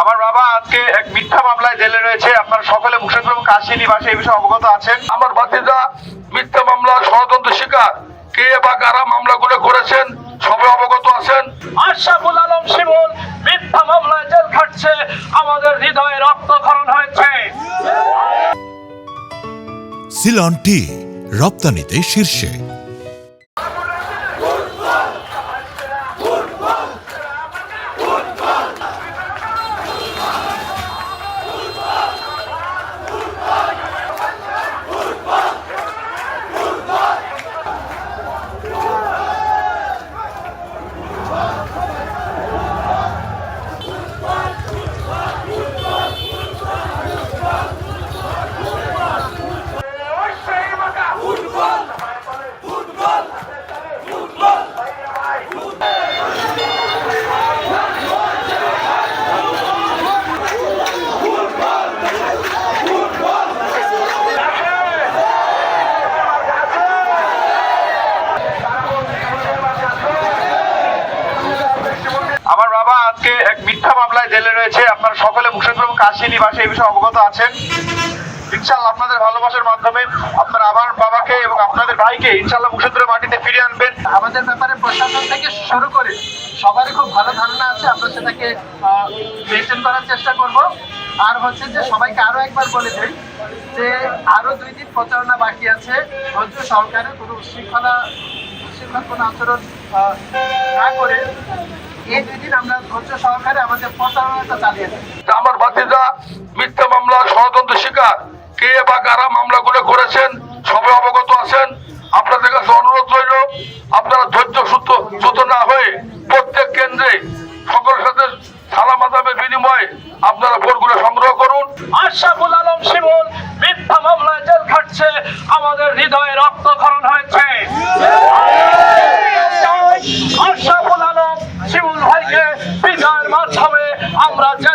আমার বাবা আজকে এক মিথ্যা মামলায় জেলে রয়েছে। আপনারা সকলে মুর্শিদপুর এবং কাশী নিবাসে এই বিষয়ে অবগত আছেন। আমার ভাতিজা মিথ্যা মামলা ষড়যন্ত্র শিকার কে বা কারা মামলাগুলো করেছেন সবে অবগত আছেন? আশরাফুল আলম শিমুল মিথ্যা মামলায় জেল খাটছে আমাদের হৃদয়ে রক্তক্ষরণ হয়েছে। সিলন টি রপ্তানিতে শীর্ষে। আমার বাবা আজকে এক মিথ্যা মামলায় জেলে রয়েছে। আপনারা সকলে মুর্শিদপুর কাশী নিবাসে এই বিষয়ে অবগত আছেন। ইনশাল্লাহ আপনাদের ভালোবাসার মাধ্যমে আপনারা আমার বাবাকে এবং আপনাদের ভাইকে ইনশাল্লাহ মুর্শিদপুরের মাটিতে ফিরিয়ে আনবেন। আমাদের ব্যাপারে প্রশাসন থেকে শুরু করে সবারই খুব ভালো ধারণা আছে। আমরা সেটাকে মেনটেন করার চেষ্টা করব। আর হচ্ছে যে সবাইকে আরও একবার বলে দেই যে আরও দুই দিন প্রচারণা বাকি আছে। ধৈর্য সরকারের কোনো উশৃঙ্খলা, উশৃঙ্খল কোনো আচরণ না করে এই দুই দিন আমরা ধৈর্য সহকারে আমাদের প্রচারণাটা চালিয়ে যাই। আমার ভাতিজা মিথ্যা মামলা ষড়যন্ত্র শিকার। কে বা কারা মামলাগুলো করেছেন সবে অবগত আছেন আপনাদের কাছে অনুরোধ রইল আপনারা ধৈর্য সূত্র সূত্র না হয়ে প্রত্যেক কেন্দ্রে সকলের সাথে সালা মাদামের বিনিময়ে আপনারা ভোটগুলো সংগ্রহ করুন। আশরাফুল আলম শিমুল মিথ্যা মামলায় জেল খাটছে আমাদের হৃদয়ে রক্তক্ষরণ হয়েছে।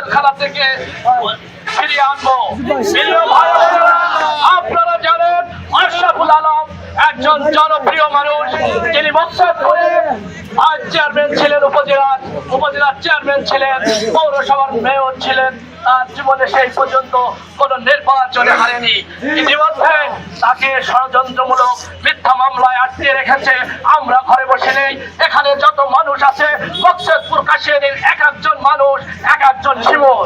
জেলখানা থেকে ফিরিয়ে আনব। আপনারা জানেন আশরাফুল আলম একজন জনপ্রিয় মানুষ যিনি মকসদপুরে আজ চেয়ারম্যান ছিলেন, উপজেলার উপজেলার চেয়ারম্যান ছিলেন, পৌরসভার মেয়র ছিলেন তার জীবনে সেই পর্যন্ত কোন নির্বাচনে হারেনি। ইতিমধ্যে তাকে ষড়যন্ত্রমূলক মিথ্যা মামলায় আটকে রেখেছে। আমরা ঘরে বসে নেই। এখানে যত মানুষ আছে মকসদপুর কাশিয়ানির এক একজন মানুষ, এক একজন শিমুল।